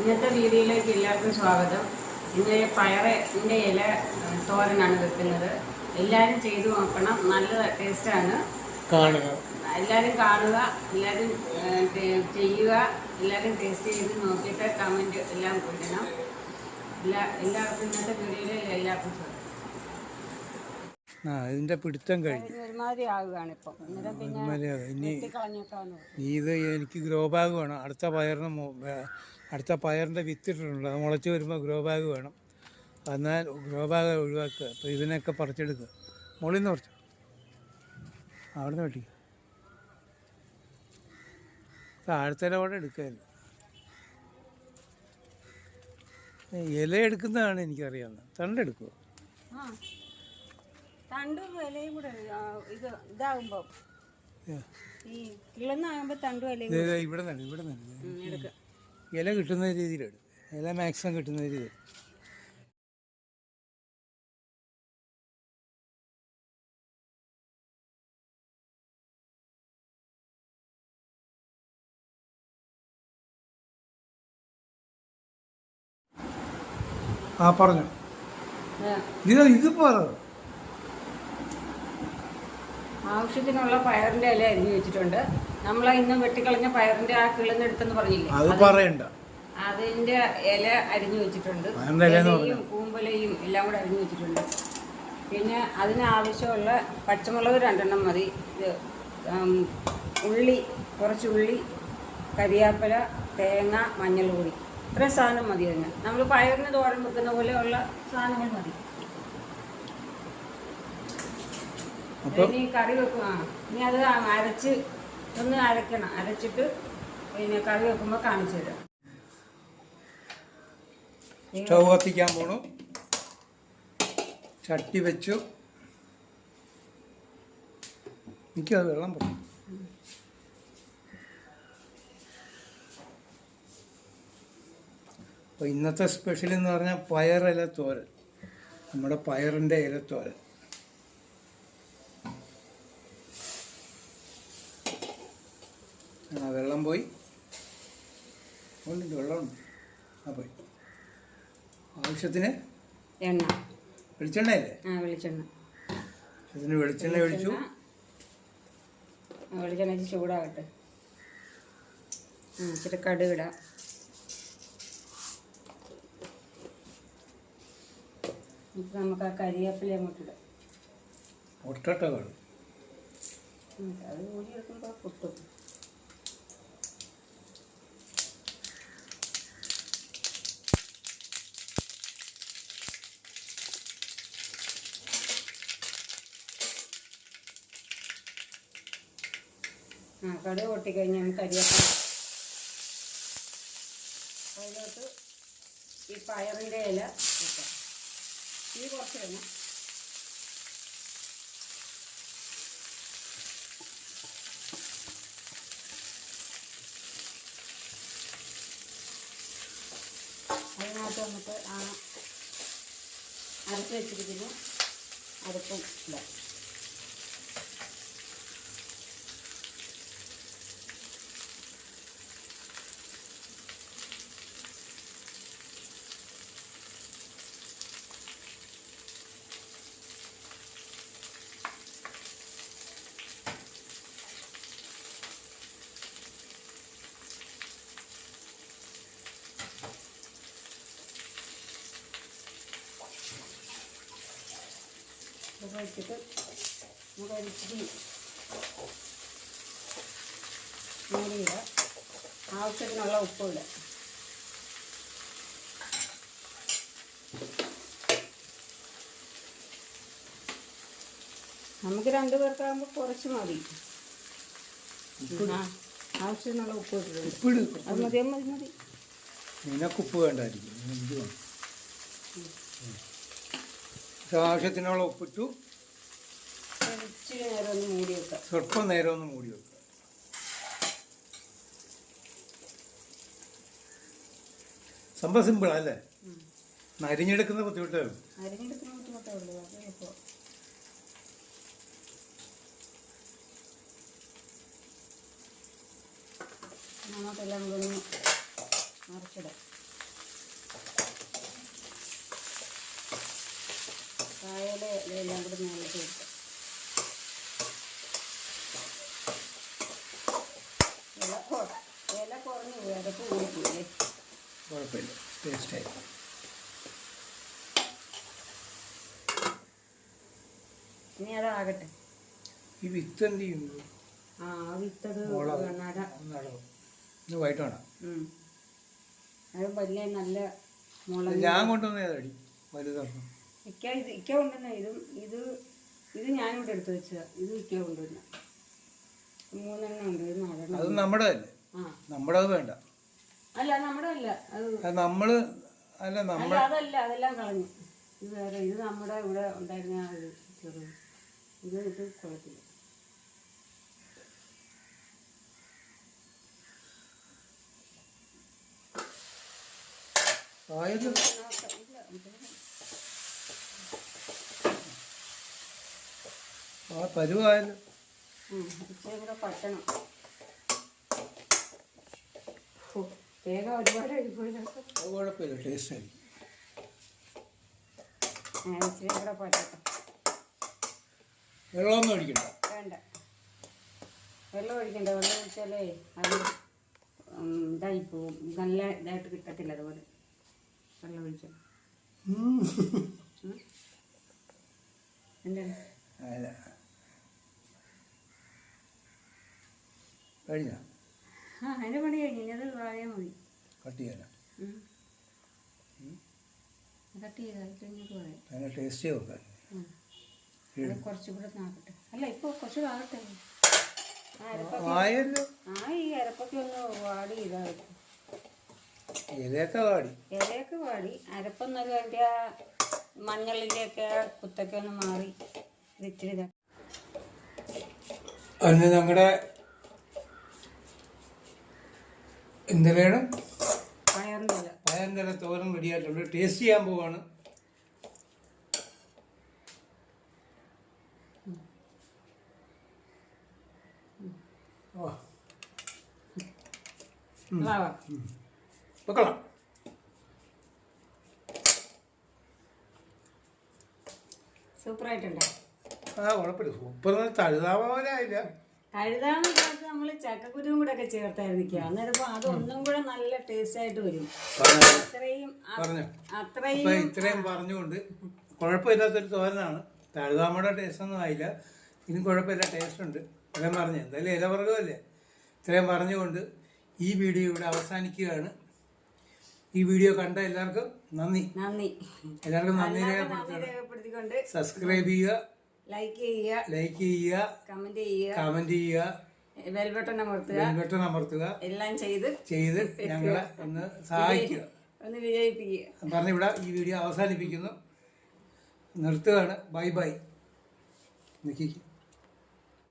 ഇന്നത്തെ വീഡിയോയിലേക്ക് എല്ലാവർക്കും സ്വാഗതം. ഇന്ന് പയറിന്റെ ഇല തോരനാണ് വെക്കുന്നത്. എല്ലാവരും ചെയ്തു നോക്കണം. നല്ല ടേസ്റ്റാണ്. കാണുക. എല്ലാവരും കാണുക എല്ലാവരും ചെയ്യുക എല്ലാവരും ടേസ്റ്റ് ചെയ്ത് നോക്കിയിട്ട് കമന്റ് എല്ലാം കൊടുക്കണം എല്ലാ എല്ലാവർക്കും ഇന്നത്തെ വീഡിയോയിൽ എല്ലാവർക്കും സ്വാഗതം. ആ ഇതിന്റെ പിടുത്തം കഴിഞ്ഞു. ഇനി ഇത് എനിക്ക് ഗ്രോ ബാഗ് വേണം. അടുത്ത പയറിന് അടുത്ത പയറിന്റെ വിത്തിട്ടുണ്ട് അത് മുളച്ച് വരുമ്പോൾ ഗ്രോ ബാഗ് വേണം. എന്നാൽ ഗ്രോ ബാഗ് ഒഴിവാക്കുക. അപ്പോൾ ഇതിനൊക്കെ പറിച്ചെടുക്കുക. മുകളിൽ നിന്ന് പറിച്ചു? അവിടെ നിന്ന് വെട്ടിക്കുക താഴത്തെ അവിടെ എടുക്കായിരുന്നു. ഇല എടുക്കുന്നതാണ് എനിക്കറിയാവുന്നത്. തണ്ടെടുക്കുമോ തണ്ടും ഇലയും കൂടെ ഇത് ഇതാകുമ്പോൾ ഈ കിളന്നാകുമ്പോൾ തണ്ടും ഇവിടെ നിന്ന് ഇവിടെ നിന്ന് എടുക്കുക ഇല കിട്ടുന്ന രീതിയിലെടുക്കും ഇല മാക്സിമം കിട്ടുന്ന രീതിയിൽ ആ പറഞ്ഞു. ഇതോ ഇത് ഇത് പറ. ആവശ്യത്തിനുള്ള പയറിന്റെ ഇല അരിഞ്ഞു വെച്ചിട്ടുണ്ട്. നമ്മൾ ഇന്ന് വെട്ടിക്കളഞ്ഞ പയറിന്റെ ആ കിളന്നെടുത്തെന്ന് പറഞ്ഞില്ലേ? അത് പറയണ്ട. അതിന്റെ ഇല അരിഞ്ഞു വെച്ചിട്ടുണ്ട്. ഇലയും കൂമ്പലയും എല്ലാം കൂടെ അരിഞ്ഞു വെച്ചിട്ടുണ്ട്. പിന്നെ അതിനാവശ്യമുള്ള പച്ചമുളക് രണ്ടെണ്ണം മതി. ഇത് ഉള്ളി കുറച്ച് ഉള്ളി കരിയാപ്പില തേങ്ങ മഞ്ഞൾ പൊടി ഇത്രയും സാധനം മതി അതിന്. നമ്മൾ പയറിന് തോരൻ വെക്കുന്ന പോലെയുള്ള സാധനങ്ങൾ മതി. ഇനി കറി വെക്കുക ആ ഇനി അത് അരച്ച് ഒന്ന് അരക്കണം. അരച്ചിട്ട് പിന്നെ കറി വെക്കുമ്പോൾ കാണിച്ചു തരാം. സ്റ്റവ് കത്തിക്കാൻ പോണു. ചട്ടി വെച്ചു. എനിക്കത് വെള്ളം പോകും അപ്പോൾ ഇന്നത്തെ സ്പെഷ്യൽ എന്ന് പറഞ്ഞാൽ പയറില തോരൻ. നമ്മുടെ പയറിന്റെ ഇലത്തോരൻ ആ വെള്ളം പോയി. ഉണ്ട്. വെള്ളമുണ്ട് ആ പോയി. ആവശ്യത്തിന് എണ്ണ. വെളിച്ചെണ്ണയല്ലേ? ആ വെളിച്ചെണ്ണ. ഇതിന് വെളിച്ചെണ്ണ ഒഴിച്ചു. വെളിച്ചെണ്ണ ചൂടാകട്ടെ. ഇച്ചിരി കടുകിടാം. ഇപ്പം നമുക്ക് ആ കരിയേപ്പില അങ്ങോട്ട് ഇടാം. ഒട്ടട്ട അത് കൂടി എടുക്കുമ്പോൾ പൊട്ടും. ആ കടുക് പൊട്ടിക്കഴിഞ്ഞാൽ നമുക്ക് അരിയാക്കാം അതിലോട്ട് ഈ പയറിന്റെ ഇല ഇട്ടാം. ഈ കുറച്ച് വേണം അതിനകത്ത് നമുക്ക് ആ അരച്ച് വെച്ചിരിക്കുന്ന അരപ്പും ഇടാം. ഇത് വെച്ചിട്ട് നമുക്ക് ഒരിച്ചിരി മൂടിയിടാം ആവശ്യത്തിനുള്ള ഉപ്പ് ഇടാം നമുക്ക് രണ്ടു പേർക്കാകുമ്പോൾ കുറച്ച് മതി. ആവശ്യത്തിനുള്ള ഉപ്പ് ഇട്ടിട്ടുണ്ട്. ഉപ്പിട് അത് മതി മതി മതി. നിനക്ക് ഉപ്പ് വേണ്ടായിരിക്കും. ആവശ്യത്തിനുള്ള ഉപ്പിട്ടു ഇച്ചിരി നേരം ഒന്ന് മൂടി വെക്കാം. സ്വല്പം നേരം ഒന്ന് മൂടി വെക്കുക സംഭവം സിമ്പിളാ അല്ലേ? അരിഞ്ഞെടുക്കുന്ന ബുദ്ധിമുട്ടേ. ഉള്ളൂ. നമുക്കെല്ലാം കുഴപ്പമില്ല. ടേസ്റ്റായി. ഇനി അതാകട്ടെ ഈ വിത്ത് എന്ത് ചെയ്യുന്നു? ആ വിത്തത് വൈകിട്ട് വേണം. അത് വലിയ നല്ല മുളക്. ഞാൻ കൊണ്ടുവന്ന ഏതടി വലുതൊരെണ്ണം ഇക്ക ഇത് ഇക്ക കൊണ്ടുവന്ന ഇതും ഇത് ഇത് ഞാനിവിടെ എടുത്തു വെച്ചതാ. ഇത് ഇക്ക കൊണ്ടുവന്ന. മൂന്നെണ്ണം ഉണ്ട്. ഇത് നാലെണ്ണം അത് നമ്മുടെ നമ്മുടെ അത് വേണ്ട. അല്ല നമ്മുടെ അല്ല അത് നമ്മൾ അല്ല അതല്ല അതെല്ലാം കളഞ്ഞു. ഇത് വേറെ ഇത് നമ്മുടെ ഇവിടെ ഉണ്ടായിരുന്ന ആ ഒരു ചെറു ഇത് ഇത് കുഴപ്പമില്ല. ആയത് ആ പരുവായാലും പറ്റണം. വേഗം ഒരുപാട് അത് കുഴപ്പമില്ല ടേസ്റ്റ് ആയിരിക്കും. ഞാൻ ഇച്ചിരി കൂടെ പറ്റട്ടെ വെള്ളമൊന്നും ഒഴിക്കണ്ട. വേണ്ട. വെള്ളം ഒഴിക്കണ്ട. വെള്ളം ഒഴിച്ചാലേ അത് ഇതായി പോവും. നല്ല ഇതായിട്ട് കിട്ടത്തില്ല അതുപോലെ. വെള്ളം ഒഴിച്ചാൽ എന്താണ്? കഴിഞ്ഞ? അതിന്റെ പണി കഴിഞ്ഞു ഇനി അത് വാഴ മതി. കട്ട് ചെയ്യാനാ. കട്ട് ചെയ്താൽ കഴിഞ്ഞിട്ട് പറയാം അതിനെ ടേസ്റ്റ് നോക്കാൻ കുറച്ചും കൂടെ നാക്കട്ടെ അല്ല ഇപ്പോൾ കുറച്ച് അരപ്പൊക്കെ ആയല്ലോ ആ ഈ അരപ്പൊക്കെ ഒന്ന് വാടി ഇതാകട്ടെ ഇലയൊക്കെ വാടി. ഇലയൊക്കെ വാടി. അരപ്പൊന്നൊരു അതിന്റെ ആ മഞ്ഞളിന്റെ ഒക്കെ കുത്തൊക്കെ ഒന്ന് മാറി. ഇച്ചിരി ഇതാ. അന്ന് ഞങ്ങളുടെ പയറിന്റെ ഇല പയറിന്റെ തോരൻ റെഡിയായിട്ടുണ്ട് ടേസ്റ്റ് ചെയ്യാൻ പോവാണ്. വെക്കണം സൂപ്പറായിട്ടുണ്ട്. ആ കുഴപ്പമില്ല സൂപ്പർ തഴുതാവ പോലെ ആയില്ല. കഴുതാന്ന് കാലത്ത് നമ്മൾ ചക്കക്കുരുവും കൂടെ ഒക്കെ ചേർത്തായിരിക്കുക അന്നേരപ്പോ അതൊന്നും കൂടെ നല്ല ടേസ്റ്റ് ആയിട്ട് വരും. അത്രയും അത്രയും ഇത്രയും പറഞ്ഞുകൊണ്ട് കുഴപ്പമില്ലാത്തൊരു തോരനാണ്. തഴുതാമയുടെ ടേസ്റ്റ് ഒന്നും ആയില്ല. ഇനി കുഴപ്പമില്ല ടേസ്റ്റ് ഉണ്ട്. ഇത്രയും പറഞ്ഞു. എന്തായാലും ഇലവർഗമല്ലേ ഇത്രയും പറഞ്ഞുകൊണ്ട് ഈ വീഡിയോ ഇവിടെ അവസാനിക്കുകയാണ്. ഈ വീഡിയോ കണ്ട എല്ലാവർക്കും നന്ദി. നന്ദി. എല്ലാവർക്കും നന്ദി രേഖപ്പെടുത്തിക്കൊണ്ട് സബ്സ്ക്രൈബ് ചെയ്യുക. ലൈക്ക് ചെയ്യുക ലൈക്ക് ചെയ്യുക കമന്റ് ചെയ്യുക കമന്റ് ചെയ്യുക ബെൽബട്ടൺ അമർത്തുക. ബെൽബട്ടൺ അമർത്തുക. എല്ലാം ചെയ്ത് ചെയ്ത് ഞങ്ങളെ ഒന്ന് സഹായിക്കുക. ഒന്ന് വിജയിപ്പിക്കുക. പറഞ്ഞിവിടെ ഈ വീഡിയോ അവസാനിപ്പിക്കുന്നു. നിർത്തുകയാണ്. ബൈ ബൈ നിൽക്കി